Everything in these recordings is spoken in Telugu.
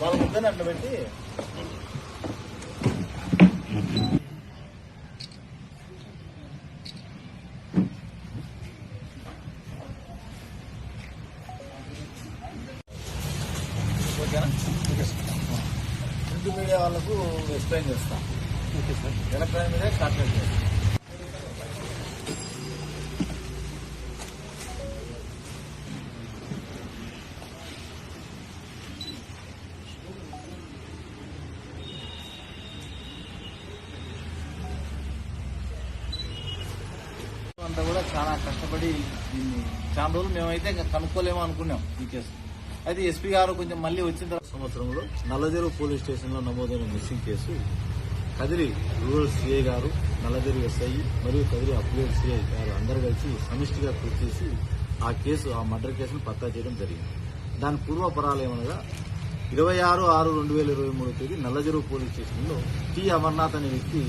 వాళ్ళ ముద్దని అట్లా పెట్టి ప్రింట్ మీడియా వాళ్ళకు ఎక్స్ప్లెయిన్ చేస్తాం. Okay sir. Electronic media contact చేస్తాం. అంతా కూడా చాలా కష్టపడి దీన్ని చాలా రోజులు మేమైతే ఇంకా కనుక్కోలేమో అనుకున్నాం ఈ కేసు. అయితే ఎస్పీ గారు కొంచెం మళ్ళీ వచ్చిన తర్వాత సంవత్సరంలో నల్లజెరువు పోలీస్ స్టేషన్లో నమోదైన missing case. Kadiri rural CI గారు నల్లజెరువు ఎస్ఐ మరియు కదిరి అప్గ్రేడ్ సిఐ గారు అందరు కలిసి సమిష్టిగా కృషి చేసి ఆ కేసు ఆ మర్డర్ కేసును పత్తా చేయడం జరిగింది. దాని పూర్వపరాలు ఏమనగా ఇరవై ఆరు ఆరు రెండు వేల ఇరవై మూడు తేదీ నల్లజెరువు పోలీస్ స్టేషన్లో టి అమర్నాథ్ అనే వ్యక్తి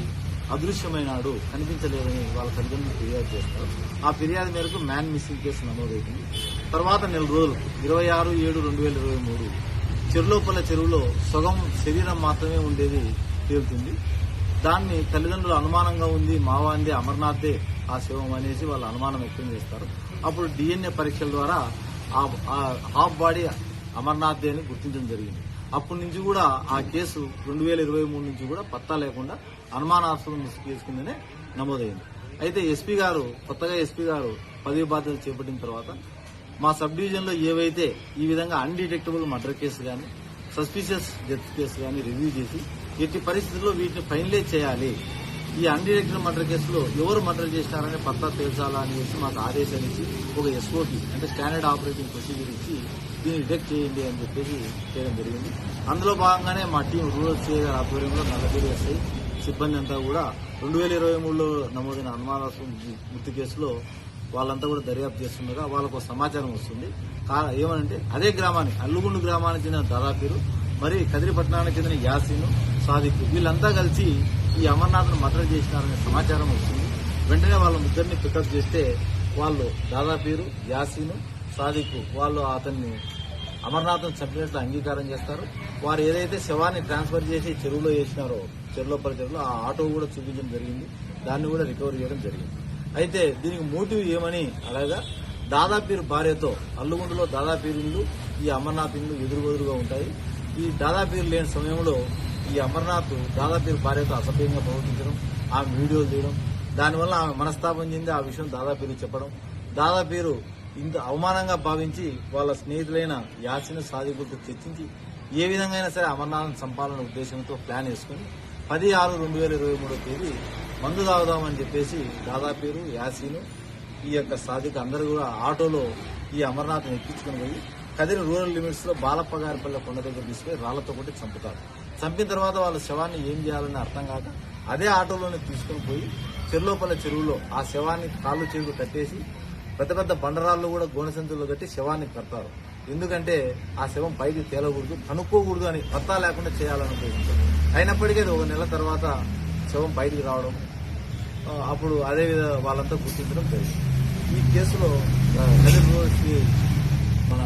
అదృశ్యమైనాడు కనిపించలేదని వాళ్ళ తల్లిదండ్రులు ఫిర్యాదు చేస్తారు. ఆ ఫిర్యాదు మేరకు మ్యాన్ మిస్సింగ్ కేసు నమోదైంది. తర్వాత నెల రోజులు ఇరవై ఆరు ఏడు రెండు వేల ఇరవై మూడు. చెరులోపల చెరువులో సగం శరీరం మాత్రమే ఉండేది తేలుతుంది. దాన్ని తల్లిదండ్రులు అనుమానంగా ఉంది మావాందే అమర్నాథే ఆ శవం అనేసి వాళ్ళు అనుమానం వ్యక్తం చేస్తారు. అప్పుడు డిఎన్ఏ పరీక్షల ద్వారా ఆ- హాఫ్ బాడీ అమర్నాథ్ అని గుర్తించడం జరిగింది. అప్పటి నుంచి కూడా ఆ కేసు రెండు వేల ఇరవై మూడు నుంచి కూడా పత్తా లేకుండా అనుమానాస్పద మిస్ కేసు కిందనే నమోదైంది. అయితే ఎస్పీ గారు కొత్తగా ఎస్పీ గారు పదవి బాధ్యతలు చేపట్టిన తర్వాత మా సబ్ డివిజన్లో ఏవైతే ఈ విధంగా అన్డిటెక్టబుల్ మర్డర్ కేసు కానీ సస్పీషియస్ డెత్ కేసు కానీ రివ్యూ చేసి ఎట్టి పరిస్థితుల్లో వీటిని ఫైనలైజ్ చేయాలి. ఈ అన్డిటెక్టెడ్ మర్డర్ కేసులో ఎవరు మర్డర్ చేసినారనే పత్తా తేల్చాలా అనేసి మాకు ఆదేశాలు ఇచ్చి ఒక ఎస్ఓపి అంటే స్టాండర్డ్ ఆపరేటింగ్ ప్రొసీజర్ ఇచ్చి దీన్ని డిటెక్ట్ చేయండి అని చెప్పేసి చేయడం జరిగింది. అందులో భాగంగానే మా టీం రూరల్ సిఐ గారి ఆధ్వర్యంలో నలభై ఎస్ఐ సిబ్బంది అంతా కూడా రెండు వేల ఇరవై మూడులో నమోదైన అనుమానాస్పద మృతి కేసులో వాళ్ళంతా కూడా దర్యాప్తు చేస్తుండగా వాళ్ళకు ఒక సమాచారం వస్తుంది. కా- ఏమనంటే అదే గ్రామానికి అల్లుగుండు గ్రామానికి చెందిన దాదాపీరు మరి కదిరిపట్నానికి చెందిన యాసీను సాదిక్ వీళ్ళంతా కలిసి ఈ అమర్నాథ్ను మర్డర్ చేసినారనే సమాచారం వస్తుంది. వెంటనే వాళ్ళ ముగ్గురిని పికప్ చేస్తే వాళ్ళు దాదాపీరు యాసీను సాదిక్ వాళ్ళు అతన్ని అమర్నాథ్ను చంపినట్లు అంగీకారం చేస్తారు. వారు ఏదైతే శవాన్ని ట్రాన్స్ఫర్ చేసి చెరువులో వేసినారో చెరువులో చెరువులో ఆ ఆటో కూడా చూపించడం జరిగింది. దాన్ని కూడా రికవరీ చేయడం జరిగింది. అయితే దీనికి మోటివ్ ఏమని అలాగా దాదాపీరు భార్యతో అల్లుగుండలో దాదాపీరు ఈ అమర్నాథ్ ఇల్లు ఎదురుగొదురుగా ఉంటాయి. ఈ దాదాపీరు లేని సమయంలో ఈ అమర్నాథ్ దాదాపీరు భార్యతో అసభ్యంగా ప్రవర్తించడం ఆమె వీడియోలు తీయడం దానివల్ల ఆమె మనస్తాపం చెంది ఆ విషయం దాదాపీరు చెప్పడం దాదాపీరు ఇంత అవమానంగా భావించి వాళ్ళ స్నేహితులైన యాసిన సాధికులతో చర్చించి ఏ విధంగా అయినా సరే అమర్నాథ్ సంపాదన ఉద్దేశంతో ప్లాన్ వేసుకుని పది ఆరు రెండు వేల ఇరవై మూడో తేదీ మందు తాగుదామని చెప్పేసి దాదాపీరు యాసీను ఈ యొక్క సాధిక అందరూ కూడా ఆటోలో ఈ అమర్నాథ్ని ఎక్కించుకుని పోయి కదిరి రూరల్ లిమిట్స్లో బాలప్ప కొండ దగ్గర తీసుకుని రాళ్ళతో కొట్టి చంపుతారు. చంపిన తర్వాత వాళ్ళ శవాన్ని ఏం చేయాలని అర్థం కాక అదే ఆటోలోనే తీసుకుని పోయి చెరులోపల చెరువులో ఆ శవాన్ని కాళ్ళు చెరువు కట్టేసి పెద్ద పెద్ద బండరాళ్ళు కూడా గోనసంచుల్లో కట్టి శవాన్ని కడతారు. ఎందుకంటే ఆ శవం పైకి తేలకూడదు కనుక్కోకూడదు అని పత్తా లేకుండా చేయాలని ఉద్దేశించారు అయినప్పటికీ అది ఒక నెల తర్వాత శవం బయటికి రావడం అప్పుడు అదే విధ వాళ్ళంతా గుర్తించడం జరిగింది. ఈ కేసులో ఆ, మన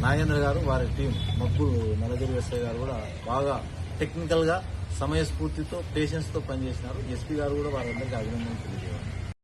నాగేంద్ర గారు వారి టీం మక్కులు నలగిరి ఎస్ఐ గారు కూడా బాగా టెక్నికల్గా సమయస్ఫూర్తితో పేషెన్స్తో పనిచేసినారు. ఎస్పీ గారు కూడా వారందరికీ అభినందనలు తెలియజేయాలి